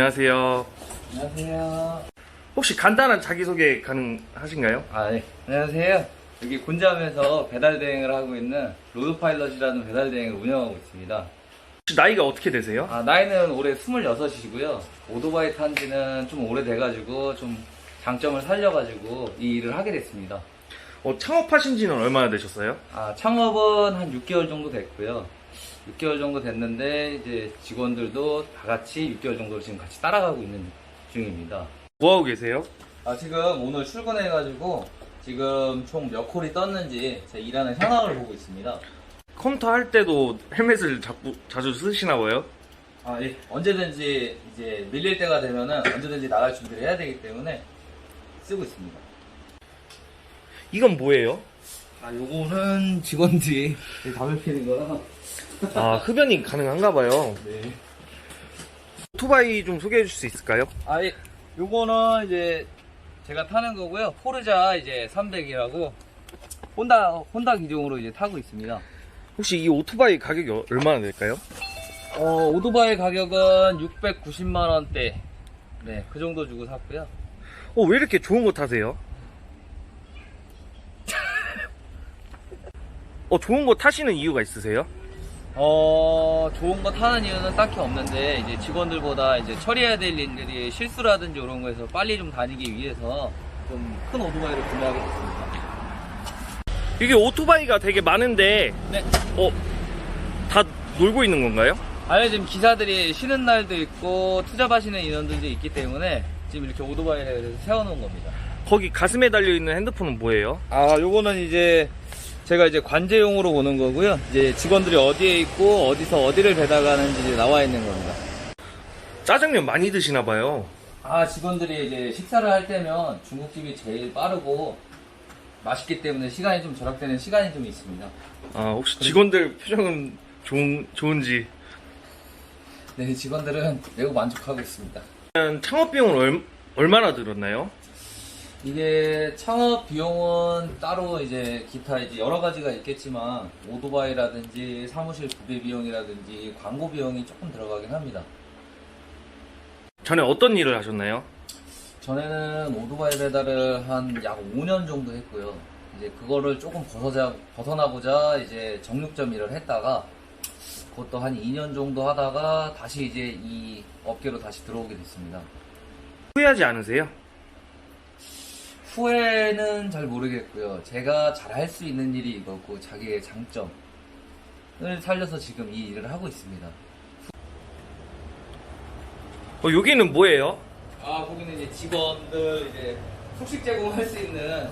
안녕하세요. 안녕하세요. 혹시 간단한 자기소개 가능하신가요? 아, 네. 안녕하세요. 여기 곤잠에서 배달 대행을 하고 있는 로드파일럿이라는 배달 대행을 운영하고 있습니다. 혹시 나이가 어떻게 되세요? 아, 나이는 올해 26이시고요. 오토바이 탄 지는 좀 오래돼가지고 좀 장점을 살려가지고 이 일을 하게 됐습니다. 어, 창업하신 지는 얼마나 되셨어요? 아, 창업은 한 6개월 정도 됐고요. 6개월 정도 됐는데 이제 직원들도 다 같이 6개월 정도 지금 같이 따라가고 있는 중입니다. 뭐 하고 계세요? 아, 지금 오늘 출근해가지고 지금 총 몇 콜이 떴는지 제 일하는 현황을 보고 있습니다. 컴퓨터 할 때도 헬멧을 자꾸, 자주 쓰시나 봐요? 아, 예. 언제든지 이제 밀릴 때가 되면은 언제든지 나갈 준비를 해야 되기 때문에 쓰고 있습니다. 이건 뭐예요? 아, 요거는 직원들이 담배 피는 거라. 아, 흡연이 가능한가 봐요. 네. 오토바이 좀 소개해 주실 수 있을까요? 아, 예. 요거는 이제 제가 타는 거고요. 포르자 이제 300이라고 혼다, 혼다 기종으로 이제 타고 있습니다. 혹시 이 오토바이 가격이 어- 얼마나 될까요? 어, 오토바이 가격은 690만 원대. 네, 그 정도 주고 샀고요. 어, 왜 이렇게 좋은 거 타세요? 어, 좋은 거 타시는 이유가 있으세요? 어, 좋은 거 타는 이유는 딱히 없는데, 이제 직원들보다 이제 처리해야 될 일들이 실수라든지 이런 거에서 빨리 좀 다니기 위해서 좀 큰 오토바이를 구매하게 됐습니다. 이게 오토바이가 되게 많은데, 네. 어, 다 놀고 있는 건가요? 아니, 지금 기사들이 쉬는 날도 있고, 투잡하시는 인원들도 있기 때문에 지금 이렇게 오토바이를 세워놓은 겁니다. 거기 가슴에 달려 있는 핸드폰은 뭐예요? 아, 요거는 이제 제가 이제 관제용으로 보는 거고요. 이제 직원들이 어디에 있고, 어디서 어디를 배달 가는지 이제 나와 있는 겁니다. 짜장면 많이 드시나 봐요. 아, 직원들이 이제 식사를 할 때면 중국집이 제일 빠르고 맛있기 때문에 시간이 좀 절약되는 시간이 좀 있습니다. 아, 혹시 직원들 표정은 좋은, 좋은지. 네, 직원들은 매우 만족하고 있습니다. 창업 비용은 얼, 얼마나 들었나요? 이게 창업 비용은 따로 이제 기타 이제 여러 가지가 있겠지만 오토바이라든지 사무실 구배 비용이라든지 광고 비용이 조금 들어가긴 합니다. 전에 어떤 일을 하셨나요? 전에는 오토바이 배달을 한 약 5년 정도 했고요. 이제 그거를 조금 벗어자, 벗어나보자 이제 정육점 일을 했다가 그것도 한 2년 정도 하다가 다시 이제 이 업계로 다시 들어오게 됐습니다. 후회하지 않으세요? 후회는 잘 모르겠고요. 제가 잘 할 수 있는 일이 이거고 자기의 장점을 살려서 지금 이 일을 하고 있습니다. 어, 여기는 뭐예요? 아, 거기는 이제 직원들 이제 숙식 제공할 수 있는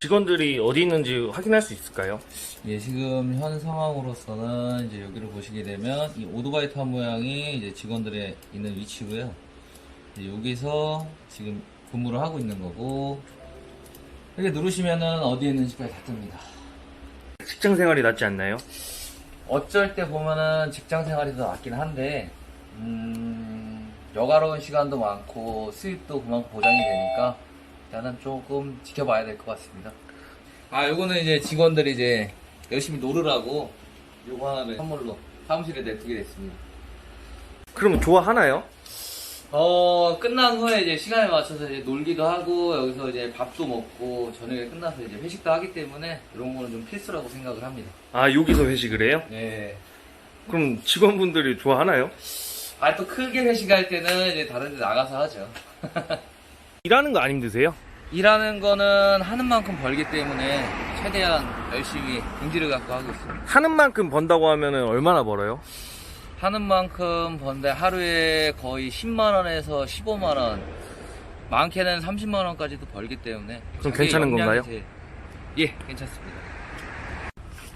직원들이 어디 있는지 확인할 수 있을까요? 예, 지금 현 상황으로서는 이제 여기를 보시게 되면 이 오토바이 탄 모양이 이제 직원들의 있는 위치고요. 이제 여기서 지금 근무를 하고 있는 거고 이렇게 누르시면은 어디에 있는지까지 다 뜹니다. 직장 생활이 낫지 않나요? 어쩔 때 보면은 직장 생활이 더 낫긴 한데 음, 여가로운 시간도 많고 수입도 그만큼 보장이 되니까 일단은 조금 지켜봐야 될 것 같습니다. 아, 요거는 이제 직원들이 이제 열심히 놀으라고 요거 하나를 선물로 사무실에 내두게 됐습니다. 그럼 좋아하나요? 어, 끝난 후에 이제 시간에 맞춰서 이제 놀기도 하고 여기서 이제 밥도 먹고 저녁에 끝나서 이제 회식도 하기 때문에 이런 거는 좀 필수라고 생각을 합니다. 아, 여기서 회식을 해요? 네. 그럼 직원분들이 좋아하나요? 아, 또 크게 회식할 때는 이제 다른 데 나가서 하죠. 일하는 거 안 힘드세요? 일하는 거는 하는 만큼 벌기 때문에 최대한 열심히 긍지를 갖고 하고 있습니다. 하는 만큼 번다고 하면 얼마나 벌어요? 하는 만큼 번데 하루에 거의 10만원에서 15만원, 많게는 30만원까지도 벌기 때문에. 그럼 괜찮은 건가요? 제- 예, 괜찮습니다.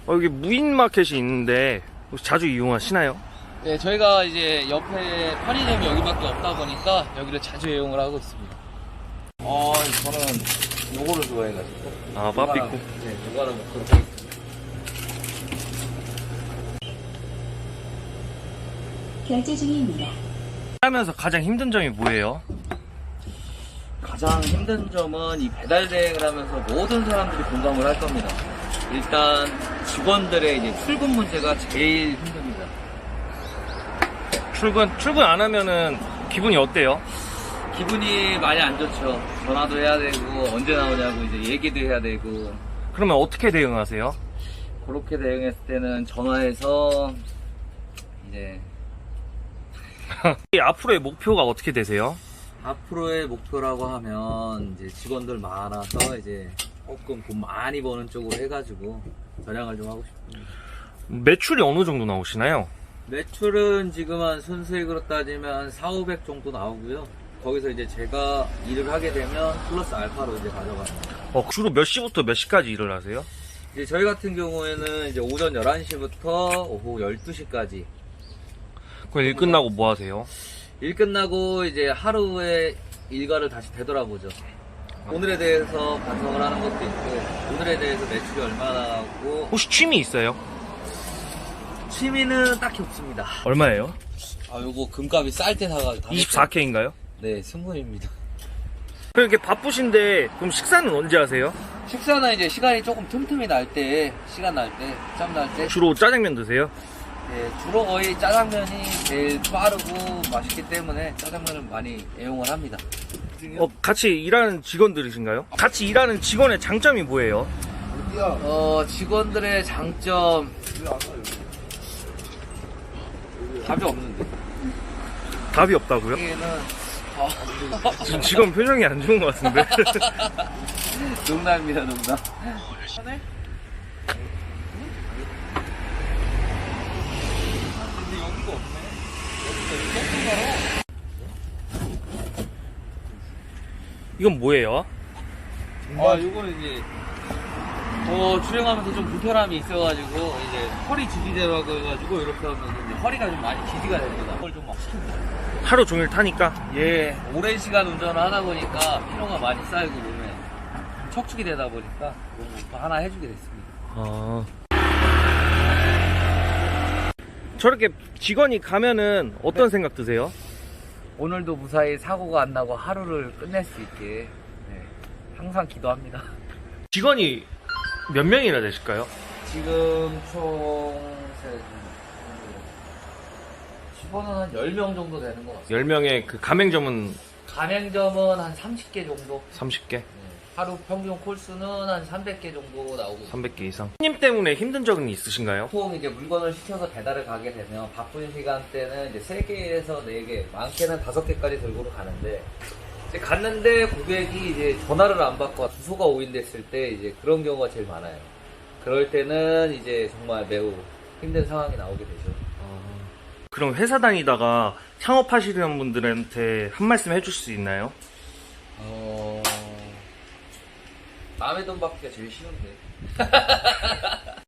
어, 여기 무인 마켓이 있는데 혹시 자주 이용하시나요? 네, 저희가 이제 옆에 편의점이 여기밖에 없다 보니까 여기를 자주 이용을 하고 있습니다. 어, 저는 요거를 좋아해가지고. 아, 빠삐꾸. 네, 요거를 먹도록 하겠습니다. 결제 중입니다. 하면서 가장 힘든 점이 뭐예요? 가장 힘든 점은 이 배달 대행을 하면서 모든 사람들이 공감을 할 겁니다. 일단 직원들의 이제 출근 문제가 제일 힘듭니다. 출근? 출근 안 하면은 기분이 어때요? 기분이 많이 안 좋죠. 전화도 해야 되고 언제 나오냐고 이제 얘기도 해야 되고 그러면 어떻게 대응하세요? 그렇게 대응했을 때는 전화해서 이제 이 앞으로의 목표가 어떻게 되세요? 앞으로의 목표라고 하면 이제 직원들 많아서 이제 조금 돈 많이 버는 쪽으로 해가지고 전향을 좀 하고 싶습니다. 매출이 어느 정도 나오시나요? 매출은 지금 한 순수익으로 따지면 4, 500 정도 나오고요. 거기서 이제 제가 일을 하게 되면 플러스 알파로 이제 가져가요. 어, 주로 몇 시부터 몇 시까지 일을 하세요? 이제 저희 같은 경우에는 이제 오전 11시부터 오후 12시까지 그럼 일 끝나고 뭐 하세요? 일 끝나고 이제 하루의 일과를 다시 되돌아보죠. 오늘에 대해서 반성을 하는 것도 있고, 오늘에 대해서 매출이 얼마나 나고, 혹시 취미 있어요? 취미는 딱히 없습니다. 얼마예요? 아, 요거 금값이 쌀 때 사가지고. 24K인가요? 네, 승부입니다. 그렇게 바쁘신데 그럼 식사는 언제 하세요? 식사는 이제 시간이 조금 틈틈이 날 때, 시간 날 때, 짬 날 때, 주로 짜장면 드세요? 네, 주로 거의 짜장면이 제일 빠르고 맛있기 때문에 짜장면을 많이 애용을 합니다. 어, 같이 일하는 직원들이신가요? 같이 일하는 직원의 장점이 뭐예요? 어, 직원들의 장점. 답이 없는데. 답이 없다고요? 여기는, 어, 지금 직원 표정이 안 좋은 것 같은데. 농담입니다, 농담. 이건 뭐예요? 아, 요거는 이제, 더 주행하면서 좀 불편함이 있어가지고, 이제, 허리 지지대라고 해가지고, 이렇게 하면 이제 허리가 좀 많이 지지가 됩니다. 그걸 좀막 시킵니다. 하루 종일 타니까 예, 오랜 시간 운전을 하다 보니까 피로가 많이 쌓이고 몸에 척축이 되다 보니까 그런 것도 하나 해주게 됐습니다. 아. 저렇게 직원이 가면은 어떤 생각 드세요? 오늘도 무사히 사고가 안 나고 하루를 끝낼 수 있게 네, 항상 기도합니다. 직원이 몇 명이나 되실까요? 지금 총 세- 직원은 한 10명 정도 되는 것 같아요. 10명의 그 가맹점은 가맹점은 한 30개 정도. 30개, 네, 하루 평균 콜수는 한 300개 정도 나오고 있습니다. 300개 이상. 손님 때문에 힘든 적은 있으신가요? 보통 이제 물건을 시켜서 배달을 가게 되면 바쁜 시간대는 이제 3개에서 4개, 많게는 5개까지 들고 가는데 이제 갔는데 고객이 이제 전화를 안 받고 주소가 오인됐을 때 이제 그런 경우가 제일 많아요. 그럴 때는 이제 정말 매우 힘든 상황이 나오게 되죠. 그럼 회사 다니다가 창업하시는 분들한테 한 말씀 해줄 수 있나요? 어... 마음의 돈 받기가 제일 쉬운데.